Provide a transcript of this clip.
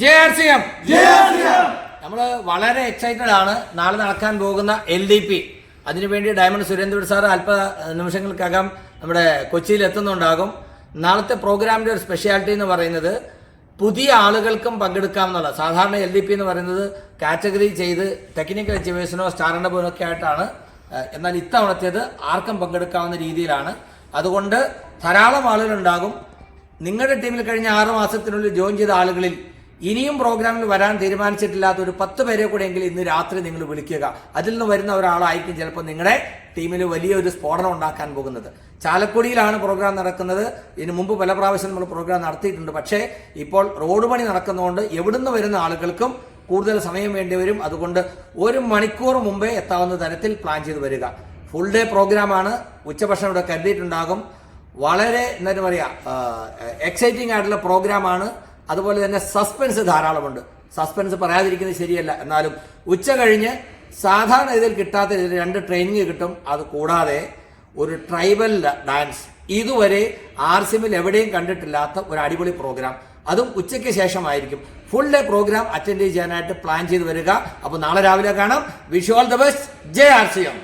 J R C M നമ്മൾ വളരെ excited ആണ്. നാളെ നടക്കാൻ പോകുന്ന എൽ ഡി പി. അതിനുവേണ്ടി ഡയമണ്ട് സുരേന്ദ്രൻ സാർ അല്പ നിമിഷങ്ങൾക്കകം നമ്മുടെ കൊച്ചിയിൽ എത്തുന്നുണ്ടാകും. നാളത്തെ പ്രോഗ്രാമിന്റെ ഒരു സ്പെഷ്യാലിറ്റി എന്ന് പറയുന്നത് പുതിയ ആളുകൾക്കും പങ്കെടുക്കാം എന്നുള്ള സാധാരണ എൽ ഡി പി എന്ന് പറയുന്നത് കാറ്റഗറി ചെയ്ത് ടെക്നിക്കൽ അച്ചീവേഴ്സിനോ സ്റ്റാറിന്റെ പോലൊക്കെ ആയിട്ടാണ്. എന്നാൽ ഇത്തവണത്തേത് ആർക്കും പങ്കെടുക്കാവുന്ന രീതിയിലാണ്. അതുകൊണ്ട് ധാരാളം ആളുകളുണ്ടാകും. നിങ്ങളുടെ ടീമിൽ കഴിഞ്ഞ ആറ് മാസത്തിനുള്ളിൽ ജോയിൻ ചെയ്ത ആളുകളിൽ ഇനിയും പ്രോഗ്രാമിൽ വരാൻ തീരുമാനിച്ചിട്ടില്ലാത്ത ഒരു പത്ത് പേരെ കൂടെ എങ്കിൽ ഇന്ന് രാത്രി നിങ്ങൾ വിളിക്കുക. അതിൽ നിന്ന് വരുന്ന ഒരാളായിരിക്കും ചിലപ്പോൾ നിങ്ങളുടെ ടീമിൽ വലിയൊരു സ്ഫോടനം ഉണ്ടാക്കാൻ പോകുന്നത്. ചാലക്കുടിയിലാണ് പ്രോഗ്രാം നടക്കുന്നത്. ഇതിനു മുമ്പ് പല പ്രാവശ്യം നമ്മൾ പ്രോഗ്രാം നടത്തിയിട്ടുണ്ട്. പക്ഷേ ഇപ്പോൾ റോഡ് പണി നടക്കുന്നതുകൊണ്ട് എവിടുന്ന് വരുന്ന ആളുകൾക്കും കൂടുതൽ സമയം വേണ്ടി വരും. അതുകൊണ്ട് ഒരു മണിക്കൂർ മുമ്പേ എത്താവുന്ന തരത്തിൽ പ്ലാൻ ചെയ്ത് വരിക. ഫുൾ ഡേ പ്രോഗ്രാമാണ് ഉച്ചഭക്ഷണം ഇവിടെ കരുതിയിട്ടുണ്ടാകും. വളരെ എന്താ പറയുക എക്സൈറ്റിംഗ് ആയിട്ടുള്ള പ്രോഗ്രാമാണ് അതുപോലെ തന്നെ സസ്പെൻസ് ധാരാളമുണ്ട്. സസ്പെൻസ് പറയാതിരിക്കുന്നത് ശരിയല്ല. എന്നാലും ഉച്ച കഴിഞ്ഞ് സാധാരണ ഇതിൽ കിട്ടാത്ത രീതിയിൽ രണ്ട് ട്രെയിനിങ് കിട്ടും. അത് കൂടാതെ ഒരു ട്രൈബൽ ഡാൻസ് ഇതുവരെ ആർ സിമിൽ എവിടെയും കണ്ടിട്ടില്ലാത്ത ഒരു അടിപൊളി പ്രോഗ്രാം അതും ഉച്ചയ്ക്ക് ശേഷമായിരിക്കും. ഫുൾ ഡേ പ്രോഗ്രാം അറ്റൻഡ് ചെയ്യാനായിട്ട് പ്ലാൻ ചെയ്ത് വരിക. അപ്പോൾ നാളെ രാവിലെ കാണാം. Wish you all the best Jaya R C M